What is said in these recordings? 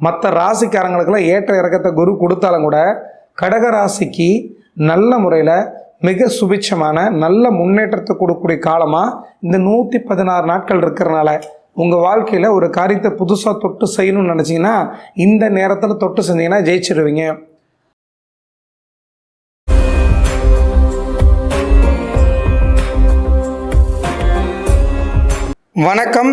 மற்ற ராசிக்காரங்களுக்கெல்லாம் ஏற்ற இறக்கத்தை குரு கொடுத்தாலும் கூட கடக ராசிக்கு நல்ல முறையில் மிக சுபிட்சமான நல்ல முன்னேற்றத்தை கொடுக்கக்கூடிய காலமாக இந்த நூற்றி பதினாறு நாட்கள் இருக்கிறனால உங்கள் வாழ்க்கையில் ஒரு காரியத்தை புதுசாக தொட்டு செய்யணும்னு நினச்சிங்கன்னா இந்த நேரத்தில் தொட்டு செஞ்சீங்கன்னா ஜெயிச்சிருவீங்க. வணக்கம்.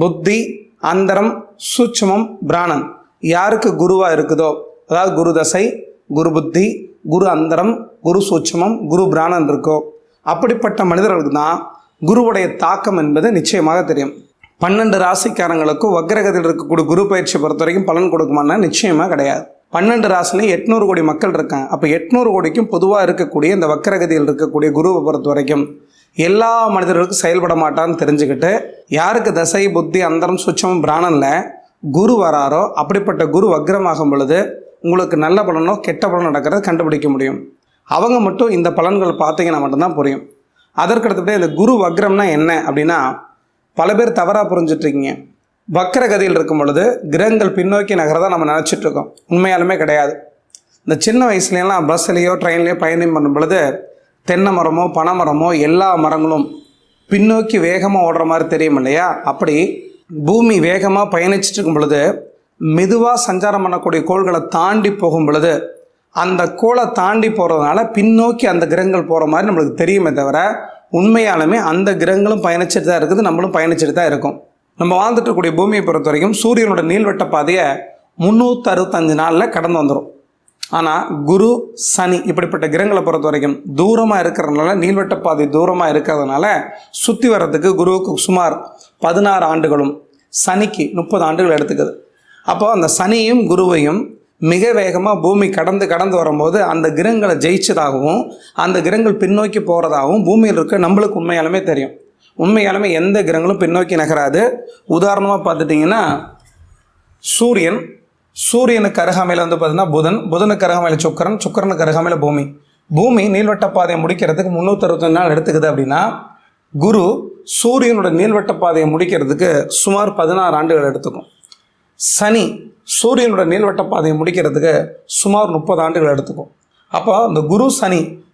புத்தி அந்தரம் சூட்சமம் பிராணன் யாருக்கு குருவாக இருக்குதோ அதாவது குரு தசை குரு புத்தி குரு அந்தரம் குரு சூட்சமம் குரு பிராணன் இருக்கோ அப்படிப்பட்ட மனிதர்களுக்கு தான் குருவுடைய தாக்கம் என்பது நிச்சயமாக தெரியும். பன்னெண்டு ராசிக்காரங்களுக்கும் வக்ரகத்தில் இருக்கக்கூடிய குரு பயிற்சி பொறுத்த வரைக்கும் பலன் கொடுக்குமானா நிச்சயமாக கிடையாது. பன்னெண்டு ராசிலையும் எட்நூறு கோடி மக்கள் இருக்காங்க. அப்போ எட்நூறு கோடிக்கும் பொதுவாக இருக்கக்கூடிய இந்த வக்ரகதியில் இருக்கக்கூடிய குருவை பொறுத்த வரைக்கும் எல்லா மனிதர்களுக்கும் செயல்பட மாட்டான்னு தெரிஞ்சுக்கிட்டு யாருக்கு தசை புத்தி அந்தரம் சுச்சம் பிராணனில் குரு வராரோ அப்படிப்பட்ட குரு வக்ரமாகும் பொழுது உங்களுக்கு நல்ல பலனோ கெட்ட பலனோ நடக்கிறத கண்டுபிடிக்க முடியும். அவங்க மட்டும் இந்த பலன்கள் பார்த்தீங்கன்னா மட்டும்தான் புரியும். அதற்கடுத்தபடி இந்த குரு வக்ரம்னா என்ன அப்படின்னா பல பேர் தவறாக புரிஞ்சிட்ருக்கீங்க. வக்கர கதியில் இருக்கும் பொழுது கிரகங்கள் பின்னோக்கி நகரதான் நம்ம நினச்சிட்டு இருக்கோம் உண்மையாலுமே கிடையாது. இந்த சின்ன வயசுலலாம் பஸ்லேயோ ட்ரெயின்லேயோ பயணம் பண்ணும் பொழுது தென்னை மரமோ பனை மரமோ எல்லா மரங்களும் பின்னோக்கி வேகமாக ஓடுற மாதிரி தெரியும் இல்லையா? அப்படி பூமி வேகமாக பயணிச்சுட்டு இருக்கும் பொழுது மெதுவாக சஞ்சாரம் பண்ணக்கூடிய கோள்களை தாண்டி போகும் பொழுது அந்த கோளை தாண்டி போகிறதுனால பின்னோக்கி அந்த கிரகங்கள் போகிற மாதிரி நம்மளுக்கு தெரியுமே தவிர உண்மையாலுமே அந்த கிரகங்களும் பயணிச்சுட்டு தான் இருக்குது நம்மளும் பயணிச்சுட்டு தான் இருக்கும். நம்ம வாழ்ந்துட்டு இருக்கக்கூடிய பூமியை பொறுத்த வரைக்கும் சூரியனோட நீள்வட்ட பாதையை முந்நூற்றி அறுபத்தஞ்சு நாளில் கடந்து வந்துடும் ஆனால் குரு சனி இப்படிப்பட்ட கிரகங்களை பொறுத்த வரைக்கும் தூரமாக இருக்கிறதுனால நீள்வட்ட பாதை தூரமாக இருக்கிறதுனால சுற்றி வர்றதுக்கு குருவுக்கு சுமார் பதினாறு ஆண்டுகளும் சனிக்கு முப்பது ஆண்டுகள் எடுத்துக்குது. அப்போ அந்த சனியும் குருவையும் மிக வேகமாக பூமி கடந்து கடந்து வரும்போது அந்த கிரகங்களை ஜெயிச்சதாகவும் அந்த கிரகங்கள் பின்னோக்கி போகிறதாகவும் பூமியில் இருக்க நம்மளுக்கு உண்மையாலுமே தெரியும். உண்மையாலுமே எந்த கிரகங்களும் பின்னோக்கி நகராது. உதாரணமாக பார்த்துட்டிங்கன்னா சூரியன் சூரியனுக்கு அருகாமையில் வந்து பார்த்தீங்கன்னா புதன் புதனுக்கு அருகாமையில் சுக்கரன் சுக்கரனுக்கு அருகாமையில் பூமி. பூமி நீள்வட்ட பாதையை முடிக்கிறதுக்கு முந்நூற்றறுபத்தஞ்சு நாள் எடுத்துக்குது அப்படின்னா குரு சூரியனோட நீள்வட்ட பாதையை முடிக்கிறதுக்கு சுமார் பதினாறு ஆண்டுகள் எடுத்துக்கும். சனி சூரியனோட நீள்வட்ட பாதையை முடிக்கிறதுக்கு சுமார் முப்பது ஆண்டுகள் எடுத்துக்கும். அப்போ இந்த குரு சனி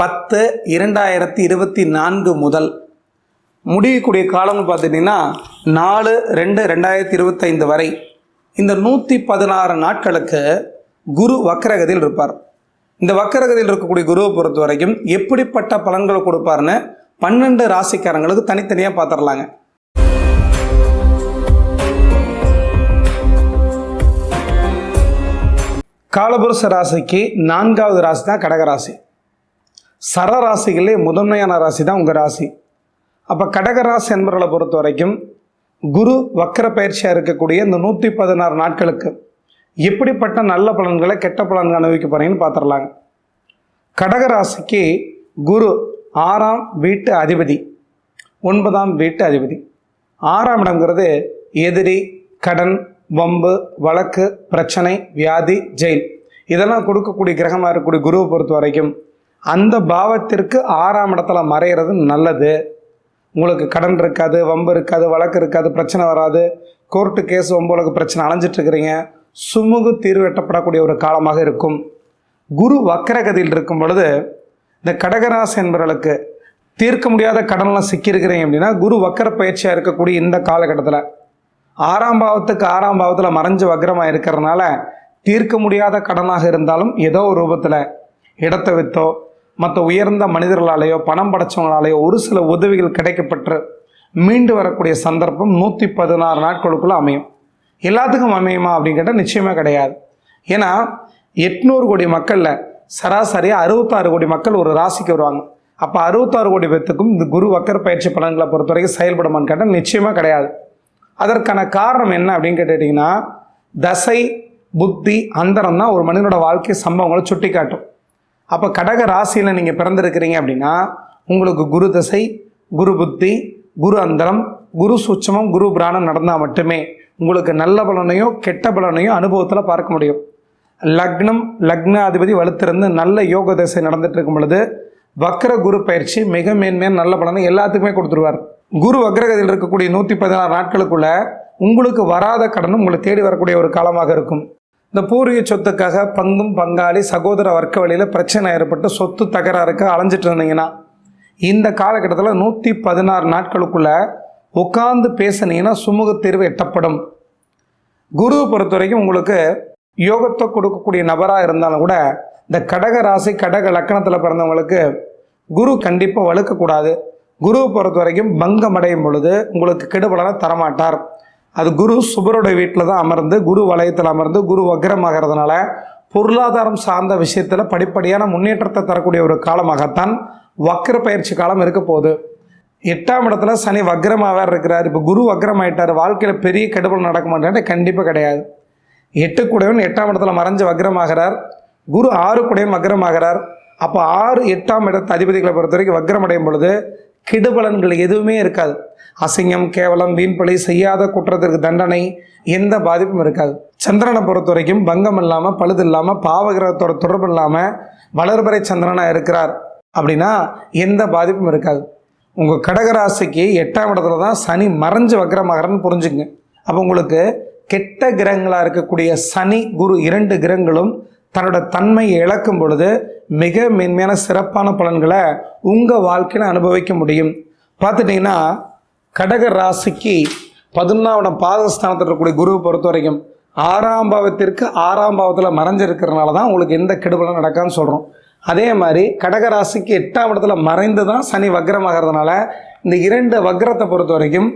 பத்து இரண்டாயிரத்தி இருபத்தி நான்கு முதல் முடியக்கூடிய காலம்னு பார்த்துட்டிங்கன்னா நாலு ரெண்டு ரெண்டாயிரத்தி இருபத்தைந்து வரை. இந்த நூற்றி பதினாறு நாட்களுக்கு குரு வக்கரகதியில் இருப்பார். இந்த வக்கரகதியில் இருக்கக்கூடிய குருவை பொறுத்த வரைக்கும் எப்படிப்பட்ட பலன்களை கொடுப்பாருன்னு பன்னெண்டு ராசிக்காரங்களுக்கு தனித்தனியாக பார்த்துடலாங்க காலபுருஷ ராசிக்கு நான்காவது ராசி தான் கடகராசி. சர ராசிகளே முதன்மையான ராசி தான் உங்கள் ராசி. அப்போ கடகராசி என்பவர்களை பொறுத்த வரைக்கும் குரு வக்கர பயிற்சியாக இருக்கக்கூடிய இந்த நூற்றி பதினாறு நாட்களுக்கு எப்படிப்பட்ட நல்ல பலன்களை கெட்ட பலன்களை அனுபவிக்க போகிறீங்கன்னு பார்த்துடலாங்க கடகராசிக்கு குரு ஆறாம் வீட்டு அதிபதி ஒன்பதாம் வீட்டு அதிபதி. ஆறாம் இடம்ங்கிறது எதிரி கடன் வம்பு வழக்கு பிரச்சனை வியாதி ஜெயில். இதெல்லாம் கொடுக்கக்கூடிய கிரகமாக இருக்கக்கூடிய குருவை பொறுத்த வரைக்கும் அந்த பாவத்திற்கு ஆறாம் இடத்துல மறையிறது நல்லது. உங்களுக்கு கடன் இருக்காது வம்பு இருக்காது வழக்கு இருக்காது பிரச்சனை வராது. கோர்ட்டு கேஸ் வம்புகளுக்கு பிரச்சனை அலைஞ்சிட்டு இருக்கிறீங்க சுமூக தீர்வு எட்டப்படக்கூடிய ஒரு காலமாக இருக்கும். குரு வக்கரகதியில் இருக்கும் பொழுது இந்த கடகராசி என்பவர்களுக்கு தீர்க்க முடியாத கடன்லாம் சிக்கியிருக்கிறீங்க அப்படின்னா குரு வக்கர பயிற்சியாக இருக்கக்கூடிய இந்த காலகட்டத்தில் ஆறாம் பாவத்துக்கு ஆறாம் பாவத்தில் மறைஞ்சு வக்கரமாக இருக்கிறதுனால தீர்க்க முடியாத கடனாக இருந்தாலும் ஏதோ ஒரு ரூபத்தில் இடத்தை விற்றோ மற்ற உயர்ந்த மனிதர்களாலேயோ பணம் படைச்சவங்களாலேயோ ஒரு சில உதவிகள் கிடைக்கப்பட்டு மீண்டு வரக்கூடிய சந்தர்ப்பம் நூற்றி பதினாறு நாட்களுக்குள்ளே அமையும். எல்லாத்துக்கும் அமையுமா அப்படின்னு கேட்டால் நிச்சயமாக கிடையாது. ஏன்னா எட்நூறு கோடி மக்களில் சராசரியாக அறுபத்தாறு கோடி மக்கள் ஒரு ராசிக்கு வருவாங்க. அப்போ அறுபத்தாறு கோடி பேர்த்துக்கும் இந்த குரு வக்கர் பயிற்சி பலன்களை பொறுத்த வரைக்கும் செயல்படுமான்னு கேட்டால் நிச்சயமாக கிடையாது. அதற்கான காரணம் என்ன அப்படின்னு கேட்டுட்டிங்கன்னா தசை புத்தி அந்தரம் தான் ஒரு மனிதனோட வாழ்க்கை சம்பவங்களை சுட்டி காட்டும் அப்போ கடக ராசியில் நீங்கள் பிறந்திருக்கிறீங்க அப்படின்னா உங்களுக்கு குரு தசை குரு புத்தி குரு அந்தரம் குரு சூட்சமம் குரு பிராணம் நடந்தால் மட்டுமே உங்களுக்கு நல்ல பலனையோ கெட்ட பலனையோ அனுபவத்தில் பார்க்க முடியும். லக்னம் லக்னாதிபதி வலுத்திருந்து நல்ல யோக தசை நடந்துட்டு இருக்கும் பொழுது வக்ர குரு பயிற்சி மிக மேன்மையான நல்ல பலனை எல்லாத்துக்குமே கொடுத்துருவார். குரு வக்ரகதியில் இருக்கக்கூடிய நூற்றி பதினாறு நாட்களுக்குள்ள உங்களுக்கு வராத கடனும் உங்களை தேடி வரக்கூடிய ஒரு காலமாக இருக்கும். இந்த பூர்வீக சொத்துக்காக பங்கும் பங்காளி சகோதர வர்க்க வழியில் பிரச்சனை ஏற்பட்டு சொத்து தகராறுக்கு அலைஞ்சிட்டு இருந்தீங்கன்னா இந்த காலகட்டத்தில் நூற்றி பதினாறு நாட்களுக்குள்ள உட்கார்ந்து பேசுனீங்கன்னா சுமூக தீர்வு எட்டப்படும். குருவை பொறுத்த வரைக்கும் உங்களுக்கு யோகத்தை கொடுக்கக்கூடிய நபராக இருந்தாலும் கூட இந்த கடக ராசி கடக லக்கணத்தில் பிறந்தவங்களுக்கு குரு கண்டிப்பாக வலுக்கக்கூடாது குருவை பொறுத்த வரைக்கும் பங்கம் அடையும் பொழுது உங்களுக்கு கெடுபலனை தரமாட்டார். அது குரு சுபருடைய வீட்டில் தான் அமர்ந்து குரு வலயத்தில் அமர்ந்து குரு வக்ரமாகிறதுனால பொருளாதாரம் சார்ந்த விஷயத்தில் படிப்படியான முன்னேற்றத்தை தரக்கூடிய ஒரு காலமாகத்தான் வக்ர பயிற்சி காலம் இருக்க போகுது. எட்டாம் இடத்துல சனி வக்ரமாக வேறு இருக்கிறார். இப்போ குரு வக்ரமாயிட்டார். வாழ்க்கையில் பெரிய கெடுபல் நடக்க மாட்டேன் கண்டிப்பாக கிடையாது. எட்டு கூடவன் எட்டாம் இடத்துல மறைஞ்சு வக்ரமாகிறார். குரு ஆறு கூடவன் வக்ரமாகிறார். அப்போ ஆறு எட்டாம் இடத்து அதிபதிகளை பொறுத்த வரைக்கும் வக்ரம் அடையும் பொழுது கெடுபலன்கள் எதுவுமே இருக்காது. அசிங்கம் கேவலம் வீண்பழி செய்யாத குற்றத்திற்கு தண்டனை எந்த பாதிப்பும் இருக்காது. சந்திரனை பொறுத்த வரைக்கும் பங்கம் இல்லாமல் பழுது இல்லாமல் பாவகிரகத்தோட தொடர்பு இல்லாமல் வளர்பறை சந்திரனாக இருக்கிறார் அப்படின்னா எந்த பாதிப்பும் இருக்காது. உங்கள் கடகராசிக்கு எட்டாம் இடத்துல தான் சனி மறைஞ்சு வக்ரமாகறன்னு புரிஞ்சுங்க அப்போ உங்களுக்கு கெட்ட கிரகங்களாக இருக்கக்கூடிய சனி குரு இரண்டு கிரகங்களும் தன்னோட தன்மையை இழக்கும் பொழுது மிக மென்மையான சிறப்பான பலன்களை உங்கள் வாழ்க்கையில் அனுபவிக்க முடியும். பார்த்துட்டிங்கன்னா கடக ராசிக்கு பதினொன்றாம் பாதஸ்தானத்தில் இருக்கக்கூடிய குருவை பொறுத்த வரைக்கும் ஆறாம் பாவத்திற்கு ஆறாம் பாவத்தில் மறைஞ்சிருக்கிறனால தான் உங்களுக்கு எந்த கெடுபலும் நடக்கான்னு சொல்கிறோம் அதே மாதிரி கடக ராசிக்கு எட்டாம் இடத்துல மறைந்து தான் சனி வக்ரமாகிறதுனால இந்த இரண்டு வக்ரத்தை பொறுத்த வரைக்கும்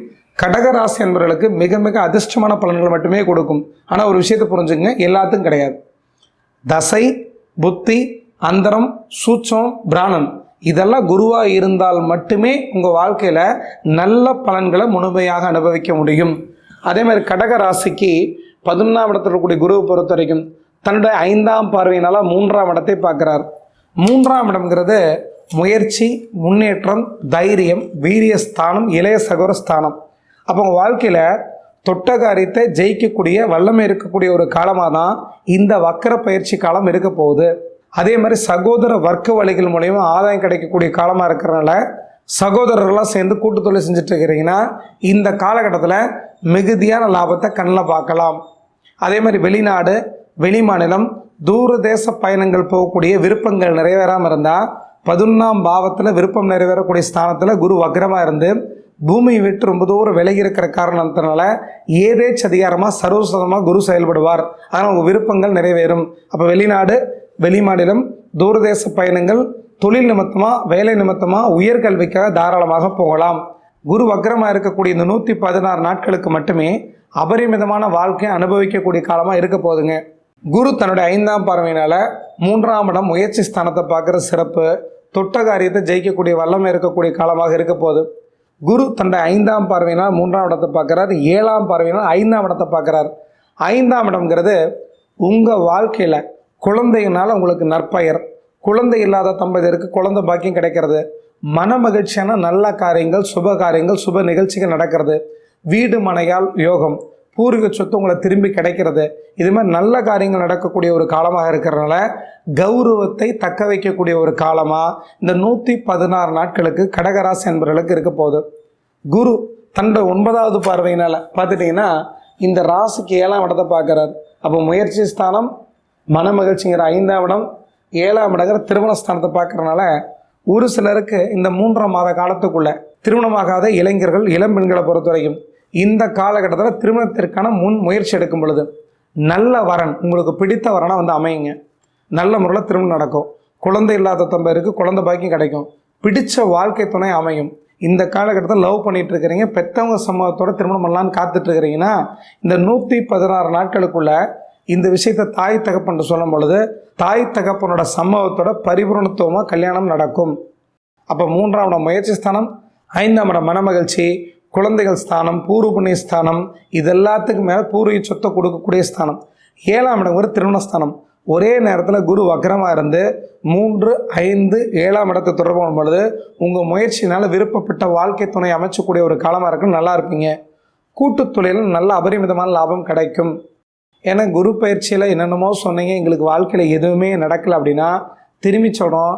கடகராசி என்பவர்களுக்கு மிக மிக அதிர்ஷ்டமான பலன்கள் மட்டுமே கொடுக்கும். ஆனால் ஒரு விஷயத்தை புரிஞ்சுங்க எல்லாத்துக்கும் கிடையாது. தசை புத்தி அந்தரம் சூட்சம் பிராணன் இதெல்லாம் குருவாக இருந்தால் மட்டுமே உங்கள் வாழ்க்கையில் நல்ல பலன்களை முழுமையாக அனுபவிக்க முடியும். அதே மாதிரி கடக ராசிக்கு பதினொன்றாம் இடத்துல இருக்கக்கூடிய குருவை பொறுத்த வரைக்கும் தன்னுடைய ஐந்தாம் பார்வையினால மூன்றாம் இடத்தை பார்க்குறார். மூன்றாம் இடம்ங்கிறது முயற்சி முன்னேற்றம் தைரியம் வீரியஸ்தானம் இளைய சகோர ஸ்தானம் அப்போ உங்கள் வாழ்க்கையில் தொட்ட காரியத்தை ஜெயிக்கக்கூடிய வல்லமை இருக்கக்கூடிய ஒரு காலமாக தான் இந்த வக்கர பயிற்சி காலம் இருக்க போகுது. அதே மாதிரி சகோதர வர்க்க வழிகள் மூலயமா ஆதாயம் கிடைக்கக்கூடிய காலமாக இருக்கிறனால சகோதரர்கள்லாம் சேர்ந்து கூட்டு தொழில் செஞ்சுட்டு இருக்கிறீங்கன்னா இந்த காலகட்டத்தில் மிகுதியான லாபத்தை கண்ணில் பார்க்கலாம். அதே மாதிரி வெளிநாடு வெளிமாநிலம் தூர தூரதேச பயணங்கள் போகக்கூடிய விருப்பங்கள் நிறைவேறாமல் இருந்தால் பதினொன்றாம் பாவத்தில் விருப்பம் நிறைவேறக்கூடிய ஸ்தானத்தில் குரு வக்ரமாக இருந்து பூமியை விட்டு ரொம்ப தூரம் விலகி இருக்கிற காரணத்தினால ஏதேச்சு அதிகாரமாக சர்வசதமாக குரு செயல்படுவார். அதனால் உங்கள் விருப்பங்கள் நிறைவேறும். அப்போ வெளிநாடு வெளிமாநிலம் தூரதேச பயணங்கள் தொழில் நிமித்தமாக வேலை நிமித்தமாக உயர்கல்விக்காக தாராளமாக போகலாம். குரு வக்ரமாக இருக்கக்கூடிய இந்த நூற்றி பதினாறு நாட்களுக்கு மட்டுமே அபரிமிதமான வாழ்க்கையை அனுபவிக்கக்கூடிய காலமாக இருக்க போகுதுங்க. குரு தன்னுடைய ஐந்தாம் பார்வையினால் மூன்றாம் இடம் முயற்சி ஸ்தானத்தை பார்க்குற சிறப்பு தொட்ட காரியத்தை ஜெயிக்கக்கூடிய வல்லமை இருக்கக்கூடிய காலமாக இருக்க போகுது. குரு தன்னுடைய ஐந்தாம் பார்வையினால் மூன்றாம் இடத்தை பார்க்குறார் ஏழாம் பார்வையினால் ஐந்தாம் இடத்தை பார்க்குறாரு. ஐந்தாம் இடம்ங்கிறது உங்கள் வாழ்க்கையில் குழந்தையினால் உங்களுக்கு நற்பெயர். குழந்தை இல்லாத தம்பதியருக்கு குழந்தை பாக்கியம் கிடைக்கிறது. மன மகிழ்ச்சியான நல்ல காரியங்கள் சுப காரியங்கள் சுப நிகழ்ச்சிகள் நடக்கிறது. வீடு மனையால் யோகம். பூர்வீக சொத்து உங்களை திரும்பி கிடைக்கிறது. இது மாதிரி நல்ல காரியங்கள் நடக்கக்கூடிய ஒரு காலமாக இருக்கிறனால கௌரவத்தை தக்க வைக்கக்கூடிய ஒரு காலமாக இந்த நூற்றி பதினாறு நாட்களுக்கு கடகராசி என்பவர்களுக்கு இருக்க போகுது. குரு தன்னோட ஒன்பதாவது பார்வையினால் பார்த்துட்டிங்கன்னா இந்த ராசிக்கு ஏழாம் இடத்தை பார்க்குறாரு. அப்போ முயற்சி ஸ்தானம் மன மகிழ்ச்சிங்கிற ஐந்தாம் இடம் ஏழாம் இடங்கிற திருமண ஸ்தானத்தை பார்க்கறனால ஒரு சிலருக்கு இந்த மூன்றாம் மாத காலத்துக்குள்ள திருமணமாகாத இளைஞர்கள் இளம் பெண்களை பொறுத்த வரைக்கும் இந்த காலகட்டத்தில் திருமணத்திற்கான முன் முயற்சி எடுக்கும் பொழுது நல்ல வரன் உங்களுக்கு பிடித்த வரனாக வந்து அமையுங்க. நல்ல முறையில் திருமணம் நடக்கும். குழந்தை இல்லாத தம்பருக்கு குழந்தை பாக்கியம் கிடைக்கும். பிடிச்ச வாழ்க்கை துணை அமையும். இந்த காலகட்டத்தில் லவ் பண்ணிட்டு இருக்கிறீங்க பெற்றவங்க சம்பவத்தோட திருமணம் பண்ணலான்னு காத்துட்டு இருக்கிறீங்கன்னா இந்த நூற்றி பதினாறு நாட்களுக்குள்ள இந்த விஷயத்தை தாய் தகப்பன் சொல்லும் பொழுது தாய் தகப்பனோட சம்பவத்தோட பரிபூரணத்துவமாக கல்யாணம் நடக்கும். அப்போ மூன்றாம் இடம் முயற்சி ஸ்தானம் ஐந்தாம் இடம் மனமகிழ்ச்சி குழந்தைகள் ஸ்தானம் பூர்வ புண்ணிய ஸ்தானம் இது எல்லாத்துக்கும் மேலே பூர்வீக சொத்தை கொடுக்கக்கூடிய ஸ்தானம். ஏழாம் இடம் ஒரு திருமண ஸ்தானம். ஒரே நேரத்தில் குரு வக்ரமாக இருந்து மூன்று ஐந்து ஏழாம் இடத்தை தொடர்பு கொள்ளும் பொழுது உங்கள் முயற்சினால் விருப்பப்பட்ட வாழ்க்கை துணை அமைச்சக்கூடிய ஒரு காலமாக இருக்கும் நல்லா இருப்பீங்க. கூட்டுத் தொழிலில் நல்ல அபரிமிதமான லாபம் கிடைக்கும். ஏன்னா குரு பயிற்சியில் என்னென்னமோ சொன்னீங்க. எங்களுக்கு வாழ்க்கையில் எதுவுமே நடக்கலை அப்படின்னா திரும்பி சொல்கிறோம்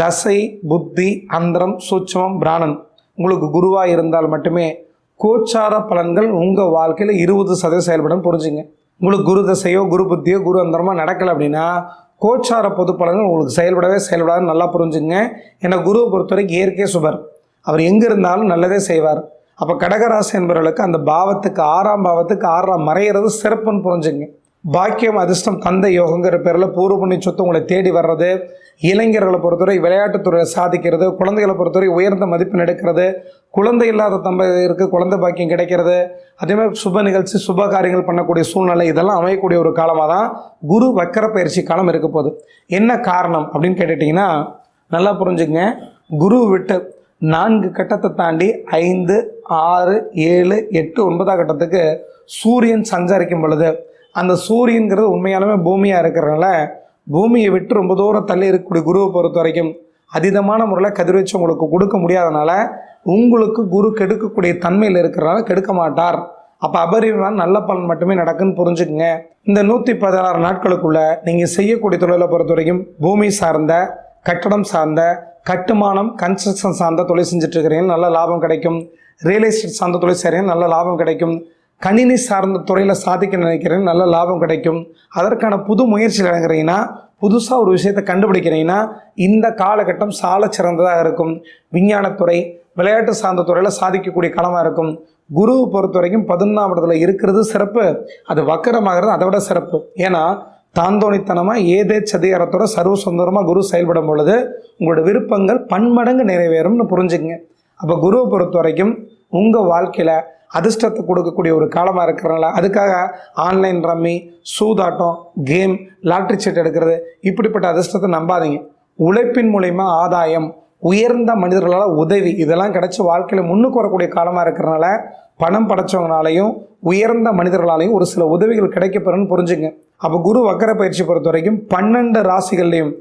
தசை புத்தி அந்தரம் சூட்சமம் பிராணன் உங்களுக்கு குருவாக இருந்தால் மட்டுமே கோச்சார பலன்கள் உங்கள் வாழ்க்கையில் இருபது சதவீதம் செயல்படும் புரிஞ்சுங்க. உங்களுக்கு குரு தசையோ குரு புத்தியோ குரு அந்தரமோ நடக்கலை அப்படின்னா கோச்சார பொது பலன்கள் உங்களுக்கு செயல்படவே செயல்படாது நல்லா புரிஞ்சுங்க. ஏன்னா குருவை பொறுத்த வரைக்கும் இயற்கை சுபர். அவர் எங்கே இருந்தாலும் நல்லதே செய்வார். அப்போ கடகராசி என்பவர்களுக்கு அந்த பாவத்துக்கு ஆறாம் பாவத்துக்கு ஆறாம் மறையிறது சிறப்புன்னு புரிஞ்சுங்க. பாக்கியம் அதிர்ஷ்டம் தந்தை யோகங்கிற பேரில் பூர்வ புண்ணிய சொத்து உங்களை தேடி வர்றது இளைஞர்களை பொறுத்தவரை விளையாட்டுத்துறையில் சாதிக்கிறது குழந்தைகளை பொறுத்தவரை உயர்ந்த மதிப்பெண் எடுக்கிறது குழந்தை இல்லாத தம்பதியருக்கு குழந்தை பாக்கியம் கிடைக்கிறது. அதேமாதிரி சுப நிகழ்ச்சி சுப காரியங்கள் பண்ணக்கூடிய சூழ்நிலை இதெல்லாம் அமையக்கூடிய ஒரு காலமாக தான் குரு வக்கர பயிற்சி காலம் இருக்க போகுது. என்ன காரணம் அப்படின்னு கேட்டுட்டிங்கன்னா நல்லா புரிஞ்சுங்க குரு விட்டு நான்கு கட்டத்தை தாண்டி ஐந்து ஆறு ஏழு எட்டு ஒன்பதாம் கட்டத்துக்கு சூரியன் சஞ்சரிக்கும் பொழுது அந்த சூரியன்கிறது உண்மையாலுமே பூமியாக இருக்கிறனால பூமியை விட்டு ரொம்ப தூரம் தள்ளி இருக்கக்கூடிய குருவை பொறுத்த வரைக்கும் அதீதமான முறையில் கதிர்வீச்சு உங்களுக்கு கொடுக்க முடியாதனால உங்களுக்கு குரு கெடுக்கக்கூடிய தன்மையில் இருக்கிறனால கெடுக்க மாட்டார். அப்போ அபரிமான நல்ல பலன் மட்டுமே நடக்குன்னு புரிஞ்சுக்குங்க. இந்த நூற்றி பதினாறு நாட்களுக்குள்ள நீங்கள் செய்யக்கூடிய தொழிலை பொறுத்த வரைக்கும் பூமி சார்ந்த கட்டடம் சார்ந்த கட்டுமானம் கன்ஸ்ட்ரக்ஷன் சார்ந்த தொழில் செஞ்சுட்டு இருக்கிறீங்க நல்ல லாபம் கிடைக்கும். ரியல் எஸ்டேட் சார்ந்த தொழில் செய்கிறேன் நல்ல லாபம் கிடைக்கும். கணினி சார்ந்த துறையில் சாதிக்க நினைக்கிறேன் நல்ல லாபம் கிடைக்கும். அதற்கான புது முயற்சியில் இறங்குறீங்கன்னா புதுசாக ஒரு விஷயத்தை கண்டுபிடிக்கிறீங்கன்னா இந்த காலகட்டம் சால சிறந்ததாக இருக்கும். விஞ்ஞானத்துறை விளையாட்டு சார்ந்த துறையில் சாதிக்கக்கூடிய களமாக இருக்கும். குருவை பொறுத்த வரைக்கும் பதினொன்றாம் இடத்துல இருக்கிறது சிறப்பு. அது வக்கரமாகிறது அதை விட சிறப்பு. ஏன்னா தாந்தோணித்தனமாக ஏதே சதிகாரத்தோட சர்வ சுந்தரமாக குரு செயல்படும் பொழுது உங்களோட விருப்பங்கள் பன்மடங்கு நிறைவேறும்னு புரிஞ்சுங்க அப்போ குருவை பொறுத்த வரைக்கும் உங்கள் வாழ்க்கையில் அதிர்ஷ்டத்தை கொடுக்கக்கூடிய ஒரு காலமாக இருக்கிறனால அதுக்காக ஆன்லைன் ரம்மி சூதாட்டம் கேம் லாட்ரி சீட் எடுக்கிறது இப்படிப்பட்ட அதிர்ஷ்டத்தை நம்பாதீங்க. உழைப்பின் மூலயமா ஆதாயம் உயர்ந்த மனிதர்களால் உதவி இதெல்லாம் கிடைச்சி வாழ்க்கையில் முன்னுக்கு வரக்கூடிய காலமாக இருக்கிறனால பணம் படைச்சவங்களாலையும் உயர்ந்த மனிதர்களாலையும் ஒரு சில உதவிகள் கிடைக்கப்பெறும்னு புரிஞ்சுங்க. அப்போ குரு வக்கர பயிற்சி பொறுத்த வரைக்கும் பன்னெண்டு ராசிகள்லையும்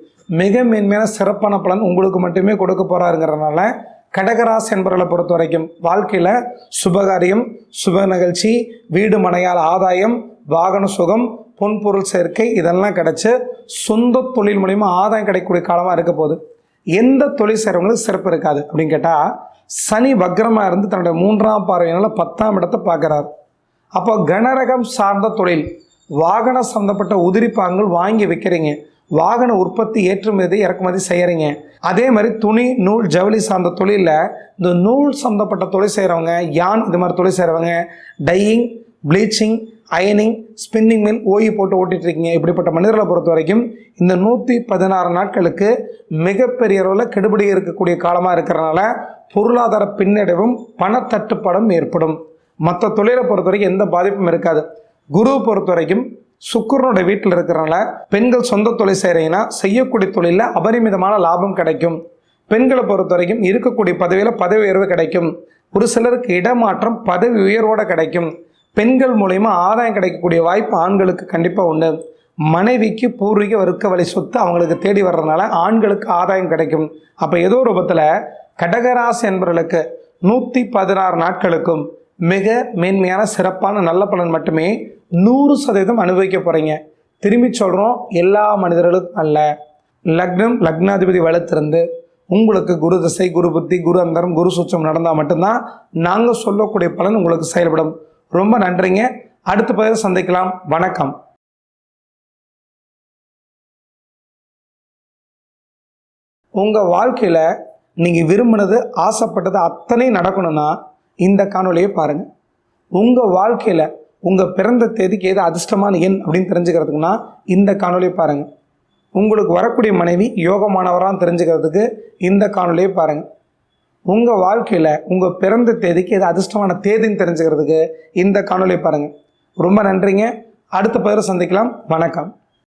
மிக மேன்மையான சிறப்பான பலன் உங்களுக்கு மட்டுமே கொடுக்க போகிறாருங்கிறனால கடகராசி என்பவர்களை பொறுத்த வரைக்கும் வாழ்க்கையில் சுபகாரியம் சுப நிகழ்ச்சி வீடு மனையால் ஆதாயம் வாகன சுகம் பொன்பொருள் சேர்க்கை இதெல்லாம் கிடச்சி சொந்த தொழில் மூலிமா ஆதாயம் கிடைக்கக்கூடிய காலமாக இருக்க போகுது. எந்த தொழில் செய்கிறவங்களுக்கு சிறப்பு இருக்காது அப்படின்னு கேட்டால் சனி வக்ரமாக இருந்து தன்னுடைய மூன்றாம் பார்வையினால் பத்தாம் இடத்தை பார்க்குறார். அப்போ கனரகம் சார்ந்த தொழில் வாகன சம்மந்தப்பட்ட உதிரிப்பாங்கள் வாங்கி வைக்கிறீங்க. வாகன உற்பத்தி ஏற்றுமதி இறக்குமதி செய்கிறீங்க அதே மாதிரி துணி நூல் ஜவுளி சார்ந்த தொழிலில் இந்த நூல் சம்மந்தப்பட்ட தொழில் செய்கிறவங்க யான் இது மாதிரி தொழில் செய்கிறவங்க டையிங் ப்ளீச்சிங் அயனிங் ஸ்பின்னிங் மில் ஓய்வு போட்டு ஓட்டிட்டு இருக்கீங்க. இப்படிப்பட்ட மனிதர்களை பொறுத்த வரைக்கும் இந்த நூற்றி பதினாறு நாட்களுக்கு மிகப்பெரிய அளவில் கெடுபடி இருக்கக்கூடிய காலமாக இருக்கிறனால பொருளாதார பின்னடைவும் பணத்தட்டுப்பாடும் ஏற்படும். மற்ற தொழிலை பொறுத்த வரைக்கும் எந்த பாதிப்பும் இருக்காது. குருவை பொறுத்த வரைக்கும் சுக்கரனுடைய வீட்டில் இருக்கிறனால பெண்கள் சொந்த தொழில் செய்கிறீங்கன்னா செய்யக்கூடிய தொழிலில் அபரிமிதமான லாபம் கிடைக்கும். பெண்களை பொறுத்த வரைக்கும் இருக்கக்கூடிய பதவியில் பதவி உயர்வு கிடைக்கும். ஒரு சிலருக்கு இடமாற்றம் பதவி உயர்வோடு கிடைக்கும். பெண்கள் மூலயமா ஆதாயம் கிடைக்கக்கூடிய வாய்ப்பு ஆண்களுக்கு கண்டிப்பாக உண்டு. மனைவிக்கு பூர்வீக வர்க்க வழி சொத்து அவங்களுக்கு தேடி வர்றதுனால ஆண்களுக்கு ஆதாயம் கிடைக்கும். அப்போ ஏதோ ரூபத்தில் கடகராசி என்பவர்களுக்கு நூற்றி பதினாறு நாட்களுக்கும் மிக மேன்மையான சிறப்பான நல்ல பலன் மட்டுமே நூறு சதவீதம் அனுபவிக்க போகிறீங்க திரும்பி சொல்கிறோம் எல்லா மனிதர்களுக்கும் அல்ல. லக்னம் லக்னாதிபதி வலுத்திருந்து உங்களுக்கு குரு திசை குரு புத்தி குரு அந்தரம் குரு சுச்சம் நடந்தால் மட்டும்தான் நாங்கள் சொல்லக்கூடிய பலன் உங்களுக்கு செயல்படும். ரொம்ப நன்றிங்க. அடுத்த பதிவு சந்திக்கலாம். வணக்கம். உங்கள் வாழ்க்கையில் நீங்கள் விரும்பினது ஆசைப்பட்டது அத்தனை நடக்கணும்னா இந்த காணொலியை பாருங்கள் உங்கள் வாழ்க்கையில் உங்கள் பிறந்த தேதிக்கு எது அதிர்ஷ்டமான எண் அப்படின்னு தெரிஞ்சுக்கிறதுக்குன்னா இந்த காணொலியை பாருங்கள் உங்களுக்கு வரக்கூடிய மனைவி யோகமானவரான்னு தெரிஞ்சுக்கிறதுக்கு இந்த காணொலியை பாருங்கள் உங்கள் வாழ்க்கையில் உங்கள் பிறந்த தேதிக்கு எது அதிர்ஷ்டமான தேதின்னு தெரிஞ்சுக்கிறதுக்கு இந்த காணொலியை பாருங்கள் ரொம்ப நன்றிங்க. அடுத்த பேரை சந்திக்கலாம். வணக்கம்.